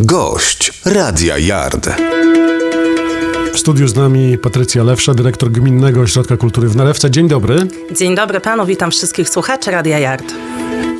Gość Radia Yard. W studiu z nami Patrycja Lewsza, dyrektor Gminnego Ośrodka Kultury w Narewce. Dzień dobry. Dzień dobry panu, witam wszystkich słuchaczy Radia Yard.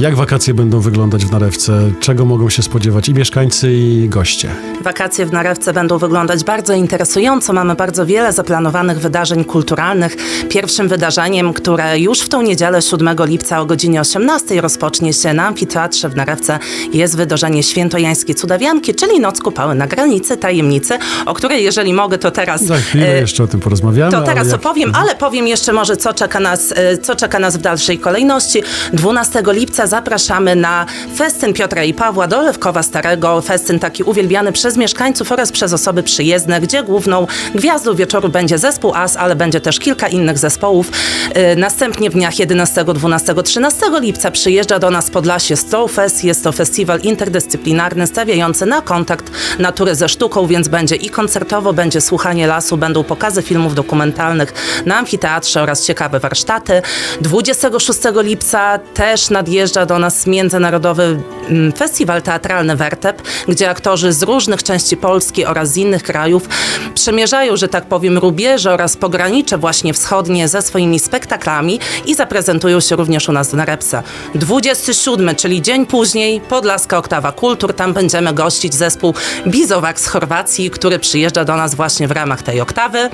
Jak wakacje będą wyglądać w Narewce? Czego mogą się spodziewać i mieszkańcy, i goście? Wakacje w Narewce będą wyglądać bardzo interesująco. Mamy bardzo wiele zaplanowanych wydarzeń kulturalnych. Pierwszym wydarzeniem, które już w tą niedzielę 7 lipca o godzinie 18 rozpocznie się na Amfiteatrze w Narewce jest wydarzenie Świętojańskie Cudawianki, czyli Noc Kupały na granicy tajemnicy, o której jeżeli mogę to teraz... Za chwilę e, jeszcze o tym porozmawiamy. To teraz jak- opowiem, ale powiem jeszcze może, co czeka, nas, e, co czeka nas w dalszej kolejności. 12 lipca zapraszamy na festyn Piotra i Pawła do Lewkowa Starego. Festyn taki uwielbiany przez mieszkańców oraz przez osoby przyjezdne, gdzie główną gwiazdą wieczoru będzie zespół AS, ale będzie też kilka innych zespołów. E, Następnie w dniach 11, 12, 13 lipca przyjeżdża do nas Podlasie Stowfest. Jest to festiwal interdyscyplinarny stawiający na kontakt natury ze sztuką, więc będzie i koncertowo, będzie słuchanie lasu, będą pokazy filmów dokumentalnych na amfiteatrze oraz ciekawe warsztaty. 26 lipca też nadjeżdża do nas międzynarodowy mm, festiwal teatralny Wertep, gdzie aktorzy z różnych części Polski oraz z innych krajów przemierzają, że tak powiem, rubieże oraz pogranicze właśnie wschodnie ze swoimi spektaklami i zaprezentują się również u nas na Repsa. 27, czyli dzień później, Podlaska Oktawa Kultur, tam będziemy gościć zespół Bizowak z Chorwacji, który przyjeżdża do nas właśnie w ramach tej oktawy.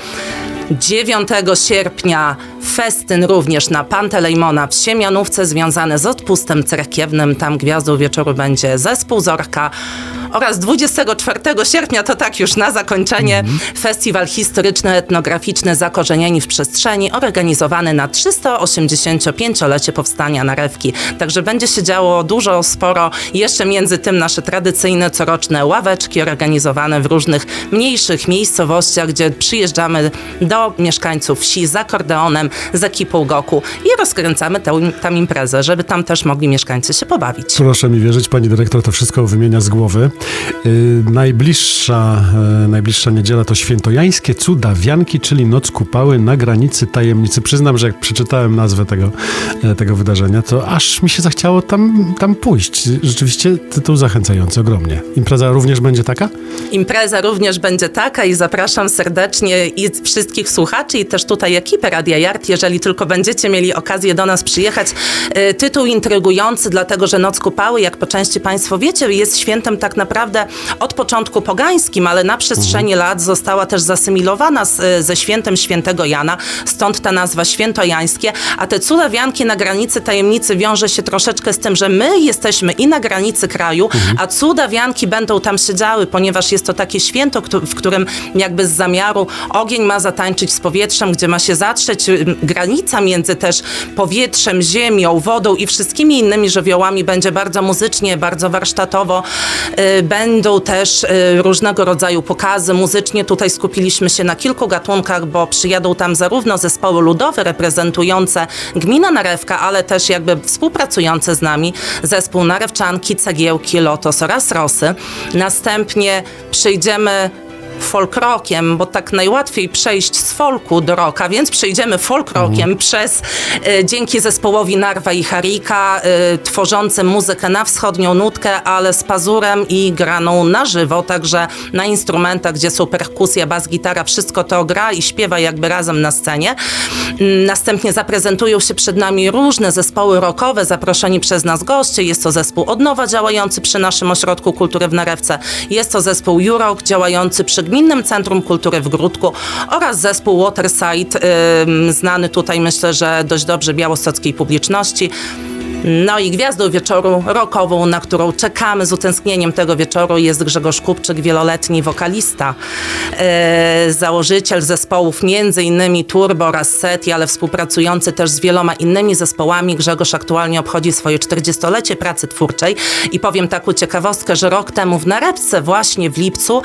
9 sierpnia festyn również na Pantelejmona w Siemianówce związany z odpustem cerkiewnym. Tam gwiazdą wieczoru będzie zespół Zorka. Oraz 24 sierpnia, to tak już na zakończenie, festiwal historyczno-etnograficzny Zakorzenieni w Przestrzeni, organizowany na 385-lecie powstania Narewki. Także będzie się działo dużo, sporo. Jeszcze między tym nasze tradycyjne, coroczne ławeczki organizowane w różnych mniejszych miejscowościach, gdzie przyjeżdżamy do mieszkańców wsi z akordeonem, z ekipą Goku i rozkręcamy tę, tam imprezę, żeby tam też mogli mieszkańcy się pobawić. Proszę mi wierzyć, pani dyrektor to wszystko wymienia z głowy. Yy, najbliższa, yy, najbliższa niedziela to świętojańskie cudawianki, czyli Noc Kupały na granicy tajemnicy. Przyznam, że jak przeczytałem nazwę tego, e, tego wydarzenia, to aż mi się zachciało tam, tam pójść. Rzeczywiście tytuł zachęcający ogromnie. Impreza również będzie taka? Impreza również będzie taka i zapraszam serdecznie i wszystkich słuchaczy i też tutaj ekipę Radia Yard, jeżeli tylko będziecie mieli okazję do nas przyjechać. Tytuł intrygujący, dlatego że Noc Kupały, jak po części Państwo wiecie, jest świętem tak naprawdę od początku pogańskim, ale na przestrzeni lat została też zasymilowana z, ze świętem świętego Jana, stąd ta nazwa świętojańskie, a te cudawianki na granicy tajemnicy wiąże się troszeczkę z tym, że my jesteśmy i na granicy kraju, a cudawianki będą tam siedziały, ponieważ jest to takie święto, w którym jakby z zamiaru ogień ma zatańczyć z powietrzem, gdzie ma się zatrzeć granica między też powietrzem, ziemią, wodą i wszystkimi innymi żywiołami. Będzie bardzo muzycznie, bardzo warsztatowo. Będą też y, różnego rodzaju pokazy muzycznie. Tutaj skupiliśmy się na kilku gatunkach, bo przyjadą tam zarówno zespoły ludowe reprezentujące gminę Narewka, ale też jakby współpracujące z nami zespół Narewczanki, Cegiełki, Lotos oraz Rosy. Następnie przyjdziemy folk rockiem, bo tak najłatwiej przejść z folku do rocka, więc przejdziemy folk rockiem przez e, dzięki zespołowi Narwa i Harika, e, tworzącym muzykę na wschodnią nutkę, ale z pazurem i graną na żywo, także na instrumentach, gdzie są perkusja, bas, gitara, wszystko to gra i śpiewa jakby razem na scenie. Mm, Następnie zaprezentują się przed nami różne zespoły rockowe, zaproszeni przez nas goście. Jest to zespół od nowa działający przy naszym Ośrodku Kultury w Narewce. Jest to zespół Jurok działający przy Gminnym Centrum Kultury w Gródku oraz zespół Waterside, znany tutaj myślę, że dość dobrze białostockiej publiczności. No i gwiazdą wieczoru rockową, na którą czekamy z utęsknieniem tego wieczoru jest Grzegorz Kupczyk, wieloletni wokalista, e, założyciel zespołów innymi Turbo oraz Seti, ale współpracujący też z wieloma innymi zespołami. Grzegorz aktualnie obchodzi swoje 40-lecie pracy twórczej i powiem taką ciekawostkę, że rok temu w Narebce właśnie w lipcu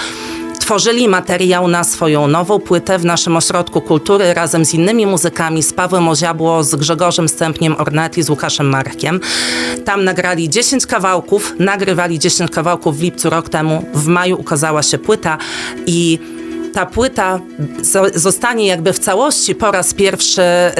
tworzyli materiał na swoją nową płytę w naszym ośrodku kultury razem z innymi muzykami, z Pawłem Oziabło, z Grzegorzem Stępniem Orneti, z Łukaszem Markiem. Tam nagrali 10 kawałków, nagrywali 10 kawałków w lipcu rok temu. W maju ukazała się płyta i ta płyta zo- zostanie jakby w całości po raz pierwszy e,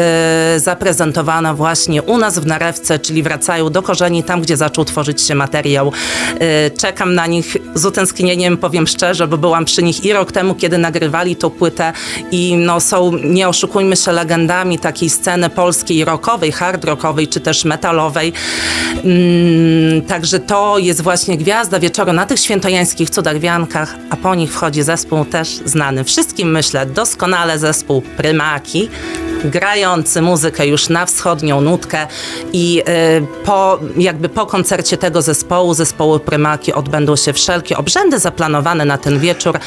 zaprezentowana właśnie u nas w Narewce, czyli wracają do korzeni, tam gdzie zaczął tworzyć się materiał. E, czekam na nich z utęsknieniem, powiem szczerze, bo byłam przy nich i rok temu, kiedy nagrywali tą płytę i no, są, nie oszukujmy się, legendami takiej sceny polskiej rockowej, hard rockowej czy też metalowej. Mm, także to jest właśnie gwiazda wieczoru na tych świętojańskich cudach wiankach, a po nich wchodzi zespół też znany wszystkim, myślę, doskonale zespół Prymaki, grający muzykę już na wschodnią nutkę i y, po, jakby po koncercie tego zespołu, zespołu Prymaki odbędą się wszelkie obrzędy zaplanowane na ten wieczór,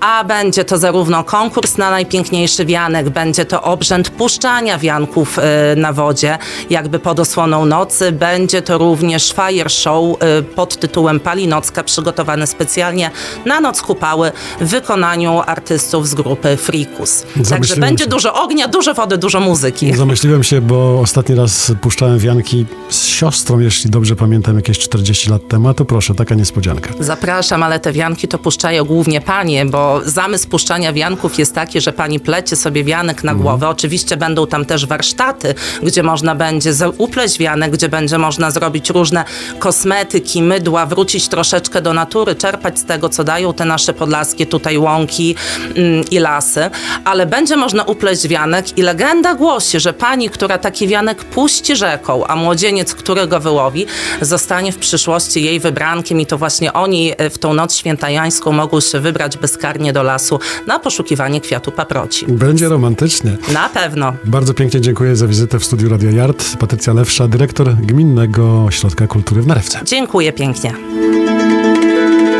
a będzie to zarówno konkurs na najpiękniejszy wianek, będzie to obrzęd puszczania wianków y, na wodzie, jakby pod osłoną nocy, będzie to również fire show y, pod tytułem Palinocka, przygotowany specjalnie na Noc Kupały w wykonaniu artystów z grupy Frikus. Także będzie dużo ognia, dużo wody, dużo muzyki. Zamyśliłem się, bo ostatni raz puszczałem wianki z siostrą, jeśli dobrze pamiętam, jakieś 40 lat temu, a to proszę, taka niespodzianka. Zapraszam, ale te wianki to puszczają głównie panie, bo zamysł puszczania wianków jest taki, że pani plecie sobie wianek na głowę. Oczywiście będą tam też warsztaty, gdzie można będzie upleść wianek, gdzie będzie można zrobić różne kosmetyki, mydła, wrócić troszeczkę do natury, czerpać z tego, co dają te nasze podlaskie tutaj łąki mm, i lasy. Ale będzie można upleść wianek i legenda głosi, że pani, która taki wianek puści rzeką, a młodzieniec, który go wyłowi, zostanie w przyszłości jej wybrankiem i to właśnie oni e, w tą noc świętajańską mogą się wybrać bezkarnie do lasu na poszukiwanie kwiatu paproci. Będzie romantycznie. Na pewno. Bardzo pięknie dziękuję za wizytę w studiu Radio Yard. Patrycja Lewsza, dyrektor Gminnego Ośrodka Kultury w Narewce. Dziękuję pięknie.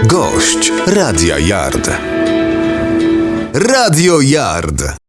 Gość Radia Yard. Radio Yard.